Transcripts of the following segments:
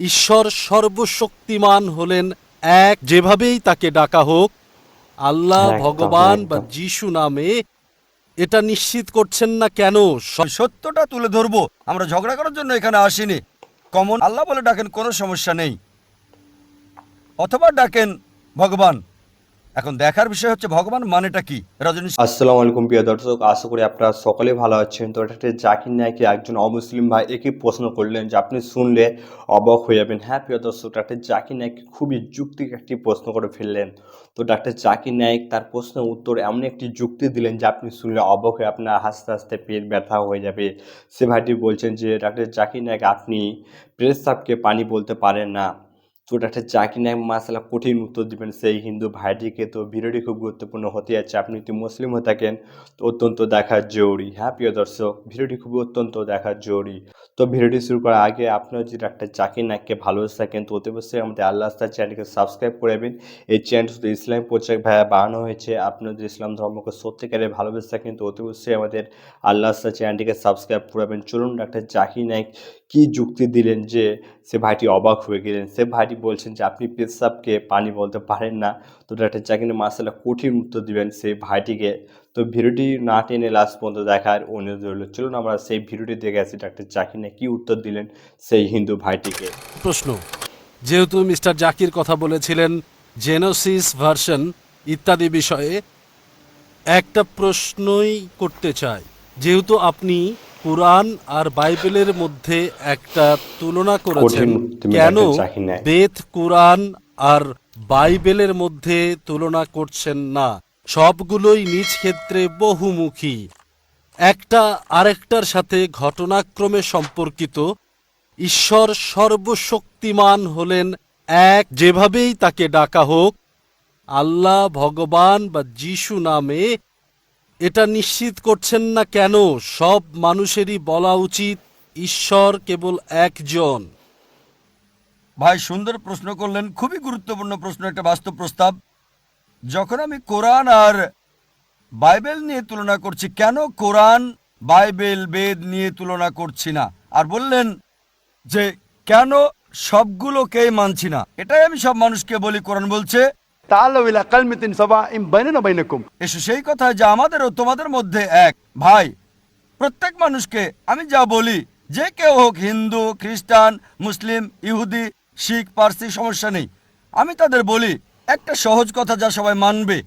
ঈশ্বর সর্বশক্তিমান হলেন এক। যেভাবেই তাকে ডাকা হোক আল্লাহ ভগবান বা। যিশু নামে এটা নিশ্চিত করছেন না কেন? স- সত্যটা তুলে ধরবো। আমরা ঝগড়া করার জন্য এখানে আসিনি। কমন আল্লাহ বলে ডাকেন কোনো সমস্যা নেই। অথবা ডাকেন ভগবান। এখন দেখার বিষয় হচ্ছে, ভগবান মানেটা কি? রজনী আসসালামু আলাইকুম, প্রিয় দর্শক। আশা করি আপনারা সকলে ভালো আছেন। তো এটা জাকির নায়কে একজন অমুসলিম ভাই একই প্রশ্ন করলেন যে, আপনি শুনলে অবাক হয়ে যাবেন। হ্যাঁ প্রিয় দর্শক, ডাক্তার জাকির নায়ক খুবই যুক্তিক একটি প্রশ্ন করে ফেললেন। তো ডাক্তার জাকির নায়ক তার প্রশ্নের উত্তর এমন একটি যুক্তি দিলেন যে, আপনি শুনলে অবাক হয়ে আপনার হাসতে হাসতে পেট ব্যথা হয়ে যাবে। সে ভাইটি বলছেন যে, ডাক্তার জাকির নায়ক, আপনি প্রেসাবকে পানি বলতে পারেন না। ডাক্তার জাকির নায়ক মাসালা কঠিন উত্তর দিবেন সেই হিন্দু ভাইটিকে। তো ভিডিওটি খুব গুরুত্বপূর্ণ হতে যাচ্ছে। আপনি যদি মুসলিম হয়ে থাকেন, তো অত্যন্ত দেখা জরুরি। হ্যাঁ প্রিয় দর্শক, ভিডিওটি খুব অত্যন্ত দেখা জরুরি। তো ভিডিওটি শুরু করার আগে আপনার যদি একটা জাকির নায়ককে ভালোবেসে থাকেন, তো অতি অবশ্যই আমাদের আল্লাহ আস্তার চ্যানেলকে সাবস্ক্রাইব করবেন এই চ্যানেল শুধু ইসলাম প্রচার ভাইয়া বানানো হয়েছে। আপনারা যদি ইসলাম ধর্মকে সত্যিকারে ভালোবেসে থাকেন, তো অতি অবশ্যই আমাদের আল্লাহ আস্তার চ্যানেলটিকে সাবস্ক্রাইব করবেন চলুন ডাক্তার জাকির নায়ক কি যুক্তি দিলেন যে সে ভাইটি অবাক হয়ে গেলেন? সে ভাইটি বলছেন যে, আপনি পেশাবকে পানি বলতে পারেন না। তো ডাক্তার জাকির মাসালা কঠিন উত্তর দিবেন সেই ভাইটিকে। তো ভিডিওটি না টেনে লাস্ট পর্যন্ত দেখার অনুরোধ রইল। চলুন আমরা সেই ভিডিওটি দেখে আসি ডাক্তার জাকির কি উত্তর দিলেন সেই হিন্দু ভাইটিকে। প্রশ্ন, যেহেতু মিস্টার জাকির কথা বলেছিলেন, জেনোসিস ভার্সন ইত্যাদি বিষয়ে একটা প্রশ্নই করতে চাই। যেহেতু আপনি কোরআন আর বাইবেলের মধ্যে একটা তুলনা করেছেন। কেন। বেদ কোরআন আর বাইবেলের মধ্যে তুলনা করছেন না? সবগুলোই নিজ ক্ষেত্রে বহুমুখী। একটা আরেকটার সাথে ঘটনাক্রমে সম্পর্কিত। ঈশ্বর সর্বশক্তিমান হলেন এক যেভাবেই তাকে ডাকা হোক আল্লাহ ভগবান বা যিশু নামে এটা নিশ্চিত করছেন না কেন? সব মানুষেরই বলা উচিত, ঈশ্বর কেবল একজন। ভাই, সুন্দর প্রশ্ন করলেন, খুবই গুরুত্বপূর্ণ প্রশ্ন, একটা বাস্তব প্রস্তাব। যখন আমি কোরআন আর বাইবেল নিয়ে তুলনা করছি, কেন কোরআন, বাইবেল, বেদ নিয়ে তুলনা করছি না? আর বললেন যে, কেন সবগুলোকেই মানছি না? এটাই আমি সব মানুষকে বলি, কোরআন বলছে সেই কথা আমাদের ও তোমাদের মধ্যে এক। ভাই প্রত্যেক মানুষকে আমি যা বলি যে কেউ হোক হিন্দু খ্রিস্টান মুসলিম ইহুদি শিখ পার্সি সমস্যা নেই। আমি তাদের বলি একটা সহজ কথা যা সবাই মানবে।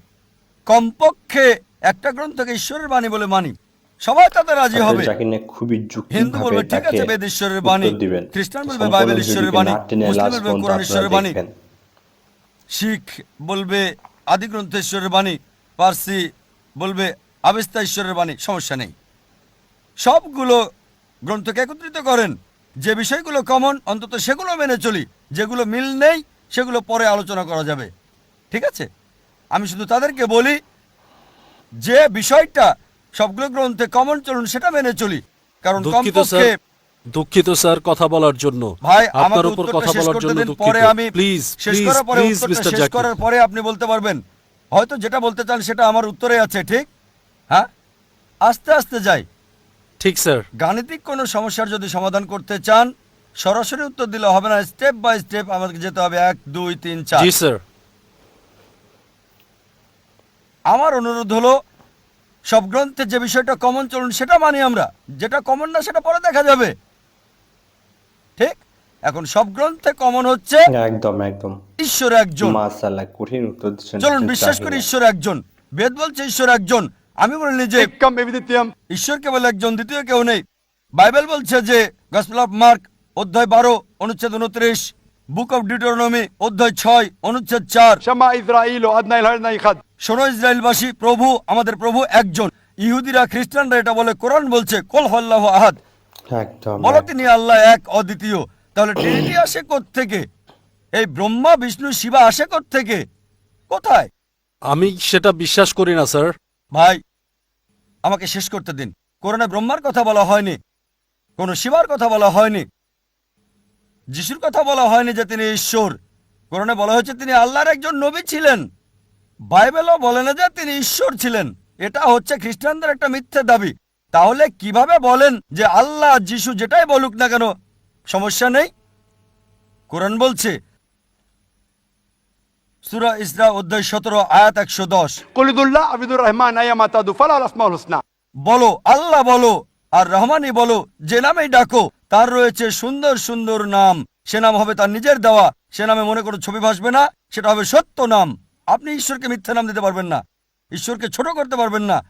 কমপক্ষে একটা গ্রন্থকে ঈশ্বরের বাণী বলে মানি। সবাই তাদের রাজি হবে। হিন্দু বলবে ঠিক আছে বেদ ঈশ্বরের বাণী। খ্রিস্টান বলবে বাইবেল ঈশ্বরের বাণী। মুসলিম বলবে কোরআন ঈশ্বরের বাণী। শিখ বলবে আদিগ্রন্থ ঈশ্বরের বাণী পার্সি বলবে আবেস্তা ঈশ্বরের বাণী সমস্যা নেই। সবগুলো গ্রন্থকে একত্রিত করেন। যে বিষয়গুলো কমন অন্তত সেগুলো মেনে চলি। যেগুলো মিল নেই সেগুলো পরে আলোচনা করা যাবে। ঠিক আছে? আমি শুধু তাদেরকে বলি যে বিষয়টা সবগুলো গ্রন্থে কমন চলুন সেটা মেনে চলি। কারণ কমপক্ষে দুঃখিত স্যার কথা বলার জন্য। ভাই আপনার উপর কথা বলার জন্য দুঃখিত। প্লিজ শেষ করার পরে উত্তরটা শেষ করার পরে আপনি বলতে পারবেন। হয়তো যেটা বলতে চান সেটা আমার উত্তরে আছে ঠিক? হ্যাঁ? আস্তে আস্তে যাই। ঠিক স্যার। গাণিতিক কোনো সমস্যার যদি সমাধান করতে চান সরাসরি উত্তর দিলে হবে না স্টেপ বাই স্টেপ আমাকে যেতে হবে। এক দুই তিন চার। জি স্যার। আমার অনুরোধ হলো সব গ্রন্থে যে বিষয়টা কমন চলুন সেটা মানি আমরা। যেটা কমন না সেটা পরে দেখা যাবে। ঠিক? এখন সব গ্রন্থে কমন হচ্ছে একদম একদম। ঈশ্বর একজন। মাশাআল্লাহ কঠিন উত্তর দিচ্ছেন চলুন বিশ্বাস করি ঈশ্বর একজন। বেদ বলছে ঈশ্বর একজন। আমি বলিনি যে ঈশ্বর কেবল একজন দ্বিতীয় কেউ নেই। বাইবেল বলছে যে গসপেল অফ মার্ক অধ্যায় বারো অনুচ্ছেদ উনত্রিশ বুক অফ ডিটোনমি অধ্যায় ছয় অনুচ্ছেদ চার। শোনো ইসরায়েলবাসী প্রভু আমাদের প্রভু একজন। ইহুদিরা খ্রিস্টানরা এটা বলে কোরআন বলছে কোল হল্লাহ আহাদ। বলো তিনি আল্লাহ এক অদ্বিতীয়। তাহলে ট্রিনিটি আসে থেকে এই ব্রহ্মা বিষ্ণু শিবা আসে থেকে কোথায়? আমি সেটা বিশ্বাস করি না স্যার। ভাই আমাকে শেষ করতে দিন। কোরআনে ব্রহ্মার কথা বলা হয়নি কোনো শিবার কথা বলা হয়নি যিশুর কথা বলা হয়নি যে তিনি ঈশ্বর। কোরআনে বলা হয়েছে তিনি আল্লাহর একজন নবী ছিলেন। বাইবেলও বলে না যে তিনি ঈশ্বর ছিলেন। এটা হচ্ছে খ্রিস্টানদের একটা মিথ্যে দাবি। তাহলে কীভাবে বলেন যে আল্লাহ যিশু যেটাই বলুক না কেন? সমস্যা নেই? কোরআন বলছে সুরা ইসরা অধ্যায় সতেরো আয়াত একশো দশ। কলিদুল্লাহ আবিদুর রহমান বলো আল্লাহ বলো আর রহমানই বলো যে নামেই ডাকো তার রয়েছে সুন্দর সুন্দর নাম। সে নাম হবে তার নিজের দেওয়া। সে নামে মনে করো ছবি ভাসবে না সেটা হবে সত্য নাম। আপনি ঈশ্বরকে মিথ্যা নাম দিতে পারবেন না। ঈশ্বরকে ছোট করতে পারবেন না।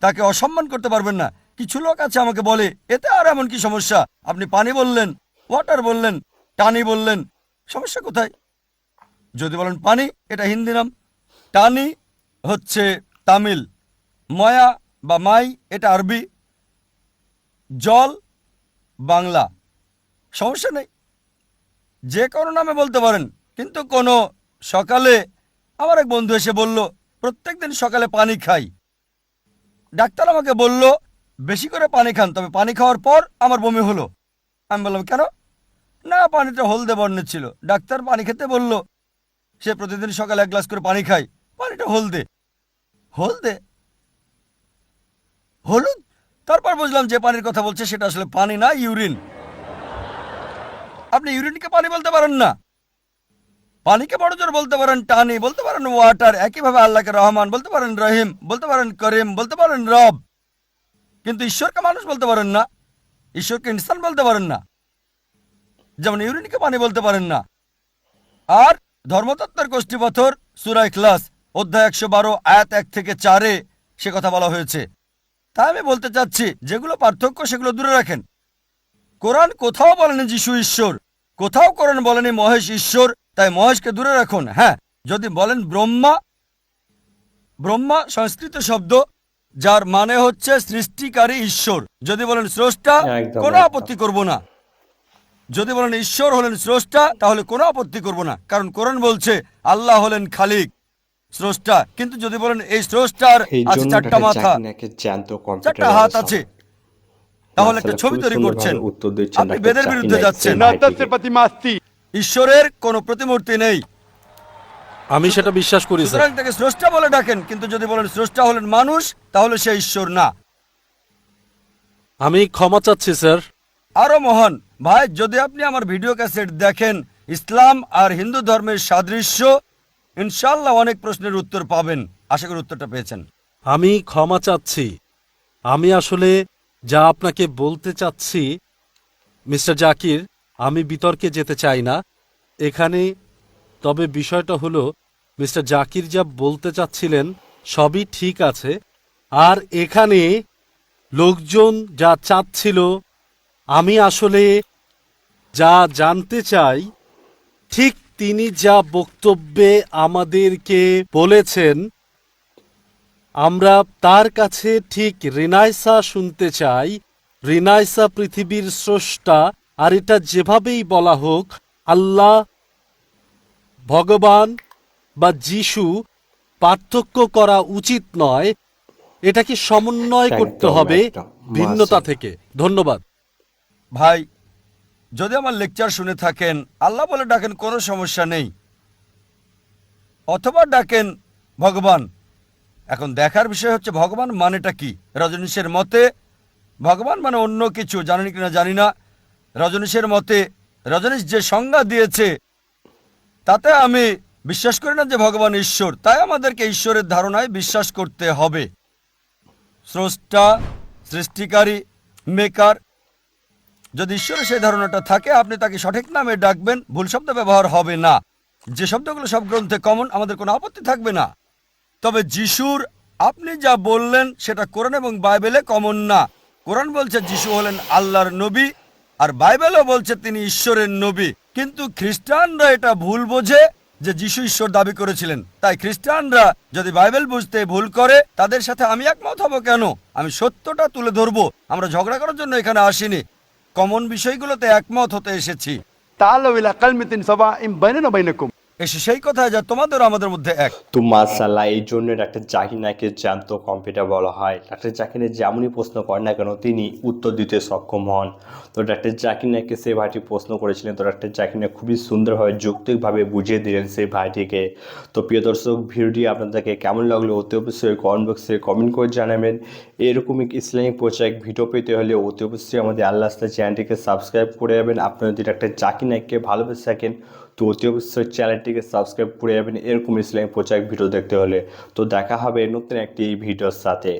তাকে অসম্মান করতে পারবেন না। কিছু লোক আছে আমাকে বলে, এতে আর এমন কি সমস্যা? আপনি পানি বললেন ওয়াটার বললেন, টানি বললেন, সমস্যা কোথায়? যদি বলেন পানি, এটা হিন্দি নাম। টানি হচ্ছে তামিল, ময়া বা মাই, এটা আরবি। জল, বাংলা। সমস্যা নেই। যে কোনো নামে বলতে পারেন। কিন্তু কোনো সকালে, আমার এক বন্ধু এসে বলল, প্রত্যেকদিন সকালে পানি খাই। ডাক্তার আমাকে বলল, বেশি করে পানি খান। তবে পানি খাওয়ার পর আমার বমি হলো। আমি বললাম, কেন? না, পানিটা হলদে বর্ণের ছিল। ডাক্তার পানি খেতে বলল, সে প্রতিদিন সকালে এক গ্লাস করে পানি খায়। পানিটা হলদে। হলদে? হলুদ? তারপর বুঝলাম যে পানির কথা বলছে, সেটা আসলে পানি না, ইউরিন। আপনি ইউরিনকে পানি বলতে পারেন না। পানিকে বড় জোর বলতে পারেন টানি, বলতে পারেন ওয়াটার একইভাবে আল্লাহকে রহমান, বলতে পারেন রহিম, বলতে পারেন করিম, বলতে পারেন রব। কিন্তু ঈশ্বরকে মানুষ বলতে পারেন না, ঈশ্বরকে ইনসান বলতে পারেন না, যেমন ইউরিনকে পানি বলতে পারেন না। আর ধর্মতত্ত্বের গোষ্ঠী পাথর সুরাই ক্লাস অধ্যায় একশো বারো, আয়াত এক থেকে চারে সে কথা বলা হয়েছে। তাই আমি বলতে চাচ্ছি, যেগুলো পার্থক্য সেগুলো দূরে রাখেন। কোরআন কোথাও বলেনি যিশু ঈশ্বর, কোথাও কোরআন বলেনি মহেশ ঈশ্বর তাই মহেশকে দূরে রাখুন হ্যাঁ। যদি বলেন ব্রহ্মা ব্রহ্মা সংস্কৃত শব্দ যার মানে হচ্ছে সৃষ্টিকারী ঈশ্বর। যদি বলেন স্রষ্টা একদম, কোনো আপত্তি করব না। যদি বলেন ঈশ্বর হলেন স্রষ্টা তাহলে কোনো আপত্তি করব না। কারণ কোরআন বলছে আল্লাহ হলেন খালিক স্রষ্টা। কিন্তু যদি বলেন এই স্রষ্টার আছে চারটা মাথা চারটা হাত আছে। তাহলে একটা ছবি তৈরি করছেন। উত্তর দিচ্ছেন আপনি বেদের বিরুদ্ধে যাচ্ছেন। ঈশ্বরের কোনো প্রতিমূর্তি নেই। আমি সেটা বিশ্বাস করি সুতরাং তাকে স্রষ্টা বলে ডাকেন কিন্তু যদি বলেন স্রষ্টা হলেন মানুষ তাহলে সে ঈশ্বর না। আমি ক্ষমা চাচ্ছি স্যার। আরও মহান ভাই যদি আপনি আমার ভিডিও ক্যাসেট দেখেন ইসলাম আর হিন্দু ধর্মের সাদৃশ্য ইনশাল্লাহ অনেক প্রশ্নের উত্তর পাবেন। আশা করি উত্তরটা পেয়েছেন। আমি ক্ষমা চাচ্ছি। আমি আসলে যা আপনাকে বলতে চাচ্ছি মিস্টার জাকির আমি বিতর্কে যেতে চাই না। এখানে তবে বিষয়টা হলো, মিস্টার জাকির যা বলতে চাচ্ছিলেন সবই ঠিক আছে। আর এখানে লোকজন যা চাচ্ছিল, আমি আসলে যা জানতে চাই, ঠিক তিনি যা বক্তব্যে আমাদেরকে বলেছেন, আমরা তার কাছে ঠিক রিনাইসা শুনতে চাই। রিনাইসা পৃথিবীর স্রষ্টা আর এটা যেভাবেই বলা হোক আল্লাহ ভগবান বা যিশু পার্থক্য করা উচিত নয় এটাকে সমন্বয় করতে হবে ভিন্নতা থেকে। ধন্যবাদ। ভাই যদি আমার লেকচার শুনে থাকেন আল্লাহ বলে ডাকেন কোনো সমস্যা নেই। অথবা ডাকেন ভগবান। এখন দেখার বিষয় হচ্ছে ভগবান মানেটা কি? রজনীশের মতে ভগবান মানে অন্য কিছু জানেন কিনা জানি না। রজনীশের মতে, রজনীশ যে সংজ্ঞা দিয়েছে, তাতে আমি বিশ্বাস করি না যে ভগবান ঈশ্বর, তাই আমাদেরকে ঈশ্বরের ধারণায় বিশ্বাস করতে হবে। স্রষ্টা, সৃষ্টিকারী, মেকার, যদি ঈশ্বরের সেই ধারণাটা থাকে, আপনি তাকে সঠিক নামে ডাকবেন, ভুল শব্দ ব্যবহার হবে না। যে শব্দগুলো সব গ্রন্থে কমন আমাদের কোনো আপত্তি থাকবে না। তবে যিশুর আপনি যা বললেন, সেটা কোরআন এবং বাইবেলে কমন না। কোরআন বলছে, যিশু হলেন আল্লাহর নবী আর বাইবেলও বলছে তিনি ঈশ্বরের নবী। কিন্তু খ্রিস্টানরা এটা ভুল বোঝে যে যিশু ঈশ্বর দাবি করেছিলেন। তাই খ্রিস্টানরা যদি বাইবেল বুঝতে ভুল করে, তাদের সাথে আমি একমত হব কেন? আমি সত্যটা তুলে ধরবো। আমরা ঝগড়া করার জন্য এখানে আসিনি। কমন বিষয়গুলোতে একমত হতে এসেছি। তাহলে এসে সেই কথা যা তোমাদের আমাদের মধ্যে এক। তো মাসাল্লাহ এই জন্য ডাক্তার জাকিনাকে জানতো কম্পিউটার বলা হয়। ডাক্তার জাকিনের যেমনই প্রশ্ন করেন না কেন, তিনি উত্তর দিতে সক্ষম হন। তো ডাক্তার জাকিনাকে সেই ভাইটি প্রশ্ন করেছিলেন, তো ডাক্তার জাকিনা খুবই সুন্দরভাবে, যৌক্তিকভাবে বুঝিয়ে দিলেন সেই ভাইটিকে। তো প্রিয় দর্শক, ভিডিওটি আপনাদেরকে কেমন লাগল অতি অবশ্যই কমেন্ট বক্সে কমেন্ট করে জানাবেন। এরকমই ইসলামিক প্রচার ভিডিও পেতে হলে অতি অবশ্যই আমাদের আল্লাহ চ্যানেলটিকে সাবস্ক্রাইব করে যাবেন। আপনারা যদি ডাক্তার জাকিনাকে ভালোবেসে থাকেন তো অতি অবশ্যই চ্যানেলটিকে সাবস্ক্রাইব করে যাবেন। এরকম ইসলামিক প্রচার ভিডিও দেখতে হলে। তো দেখা হবে নতুন একটি ভিডিওর সাথে।